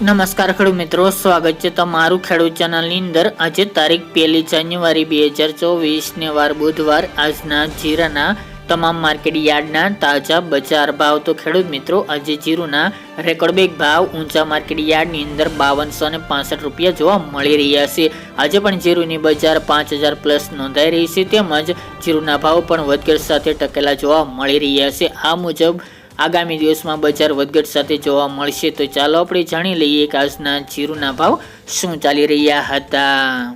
નમસ્કાર ખેડૂત મિત્રો, સ્વાગત છે તમારું ખેડૂત ચેનલની અંદર. આજે તારીખ પહેલી જાન્યુઆરી બે હજાર ચોવીસને વાર બુધવાર આજના જીરાના તમામ માર્કેટ યાર્ડના તાજા બજાર ભાવ. તો ખેડૂત મિત્રો, આજે જીરુના રેકોર્ડ બેક ભાવ ઊંચા માર્કેટ યાર્ડની અંદર બાવનસો ને પાસઠ રૂપિયા જોવા મળી રહ્યા છે. આજે પણ જીરુની બજાર પાંચ હજાર પ્લસ નોંધાઈ રહી છે. તેમજ જીરુના ભાવ પણ વધઘટ સાથે ટકેલા જોવા મળી રહ્યા છે. આ મુજબ આગામી દિવસમાં બજાર વધઘટ સાથે જોવા મળશે. તો ચાલો આપણે જાણી લઈએ કે આજના જીરુના ભાવ શું ચાલી રહ્યા હતા.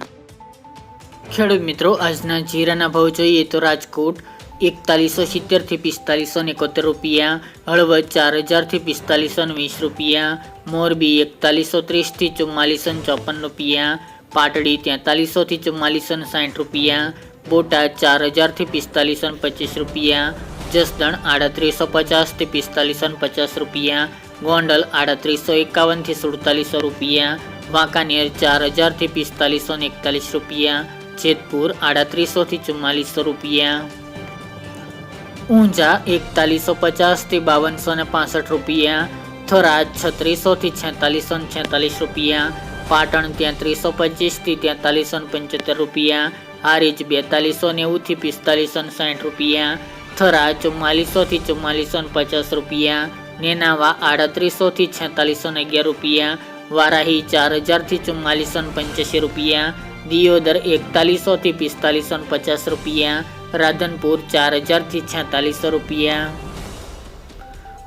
ખેડૂત મિત્રો, આજના જીરાના ભાવ જોઈએ તો રાજકોટ એકતાલીસો સિત્તેરથી પિસ્તાલીસો ને એકોતેર રૂપિયા, હળવદ ચાર હજારથી પિસ્તાલીસો વીસ રૂપિયા, મોરબી એકતાલીસો ત્રીસથી ચુમ્માલીસો ચોપન રૂપિયા, પાટડી તેતાલીસોથી ચુમ્માલીસો સાઠ રૂપિયા, બોટાદ ચાર હજારથી પિસ્તાલીસો પચીસ રૂપિયા જસદણ આડત્રીસો પચાસથી પિસ્તાલીસો પચાસ રૂપિયા. ગોંડલ આડત્રીસો એકાવનથી સુડતાલીસો રૂપિયા. વાંકાનેર ચાર હજારથી પિસ્તાલીસો ને એકતાલીસ રૂપિયા. જેતપુર આડત્રીસોથી ચુમ્માલીસો રૂપિયા. ઊંઝા એકતાલીસો પચાસથી બાવનસો ને પાસઠ રૂપિયા. થરાદ છત્રીસોથી છેતાલીસો ને છેતાલીસ રૂપિયા. પાટણ ત્યાંત્રીસો પચીસથી તેતાલીસો ને પંચોતેર રૂપિયા. હારીજ બેતાલીસો નેવુંથી પિસ્તાલીસો ને સાઠ રૂપિયા. થરા ચુમ્માલીસોથી ચુમ્માલીસો પચાસ રૂપિયા, નેનાવા આડત્રીસોથી છેતાલીસો ને અગિયાર રૂપિયા, વારાહી ચાર હજારથી ચુમ્માલીસો પંચ્યાસી રૂપિયા, દિયોદર એકતાલીસોથી પિસ્તાલીસો પચાસ રૂપિયા, રાધનપુર ચાર હજારથી છેતાલીસો રૂપિયા.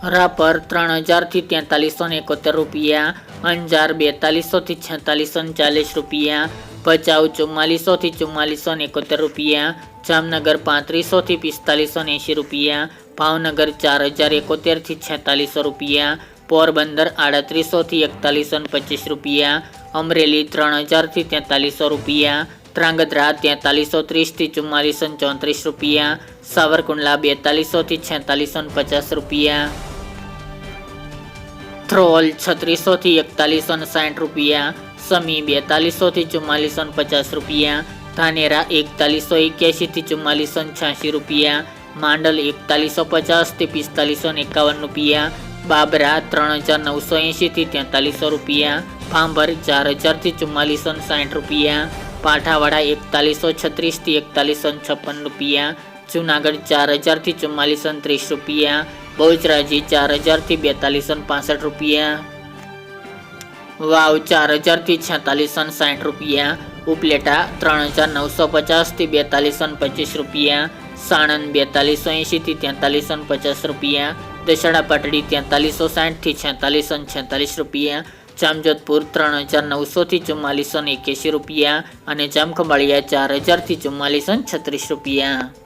રાપર ત્રણ હજારથી તેતાલીસો ને એકોતેર રૂપિયા, અંજાર બેતાલીસોથી છેતાલીસો ને ચાલીસ રૂપિયા ભચાઉ ચુમ્માલીસોથી ચુમ્માલીસો ને એકોતેર રૂપિયા, જામનગર પાંત્રીસોથી પિસ્તાલીસો ને એંશી રૂપિયા, ભાવનગર ચાર હજાર એકોતેરથી છેતાલીસો રૂપિયા, પોરબંદર આડત્રીસોથી એકતાલીસો ને પચીસ રૂપિયા, અમરેલી ત્રણ હજારથી તેતાલીસો રૂપિયા, ધ્રાંગધ્રા તેતાલીસો ત્રીસથી ચુમ્માલીસો ને ચોત્રીસ રૂપિયા, સાવરકુંડલા બેતાલીસોથી છેતાલીસો ને પચાસ રૂપિયા. થ્રોલ છત્રીસોથી એકતાલીસો ને સાઠ રૂપિયા, સમી બેતાલીસોથી ચુમ્માલીસો ને પચાસ રૂપિયા, ધાનેરા એકતાલીસો એક્યાસીથી ચુમ્માલીસો ને છ્યાસી રૂપિયા, માંડલ એકતાલીસો પચાસથી પિસ્તાલીસો ને એકાવન રૂપિયા, બાબરા ત્રણ હજાર નવસો એંશીથી તેતાલીસો રૂપિયા, ભાંભર ચાર હજારથી ચુમ્માલીસો ને સાઠ રૂપિયા, પાઠાવાડા એકતાલીસો છત્રીસથી એકતાલીસો ને છપ્પન રૂપિયા જુનાગઢ ચાર હજારથી ચુમ્માલીસ ત્રીસ રૂપિયા. બહુચરાજી ચાર હજારથી બેતાલીસ પાસઠ રૂપિયા. વાવ ચાર હજારથી છેતાલીસ સાઠ રૂપિયા. ઉપલેટા ત્રણ હજાર નવસો પચાસથી બેતાલીસ પચીસ રૂપિયા. સાણંદ બેતાલીસો એંશીથી તેતાલીસ પચાસ રૂપિયા. દશેડા પાટડી તેતાલીસો સાઠથી છેતાલીસ છેતાલીસ રૂપિયા. જામજોધપુર ત્રણ હજાર નવસોથી ચુમ્માલીસો ને એક્યાસી રૂપિયા. અને જામખંભાળિયા ચાર હજારથી ચુમ્માલીસો છત્રીસ રૂપિયા.